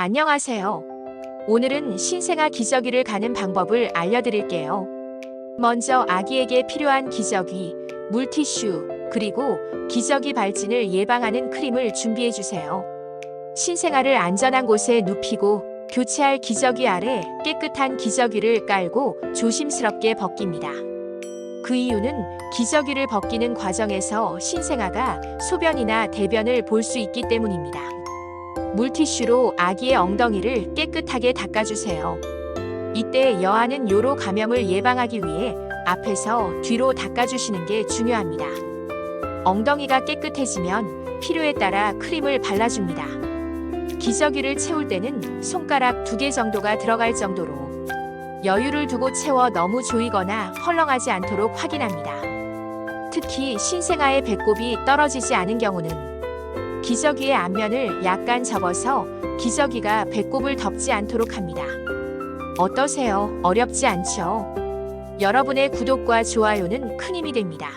안녕하세요. 오늘은 신생아 기저귀를 가는 방법을 알려드릴게요. 먼저 아기에게 필요한 기저귀, 물티슈, 그리고 기저귀 발진을 예방하는 크림을 준비해 주세요. 신생아를 안전한 곳에 눕히고 교체할 기저귀 아래 깨끗한 기저귀를 깔고 조심스럽게 벗깁니다. 그 이유는 기저귀를 벗기는 과정에서 신생아가 소변이나 대변을 볼 수 있기 때문입니다. 물티슈로 아기의 엉덩이를 깨끗하게 닦아주세요. 이때 여아는 요로 감염을 예방하기 위해 앞에서 뒤로 닦아주시는 게 중요합니다. 엉덩이가 깨끗해지면 필요에 따라 크림을 발라줍니다. 기저귀를 채울 때는 손가락 두 개 정도가 들어갈 정도로 여유를 두고 채워 너무 조이거나 헐렁하지 않도록 확인합니다. 특히 신생아의 배꼽이 떨어지지 않은 경우는 기저귀의 앞면을 약간 접어서 기저귀가 배꼽을 덮지 않도록 합니다. 어떠세요? 어렵지 않죠? 여러분의 구독과 좋아요는 큰 힘이 됩니다.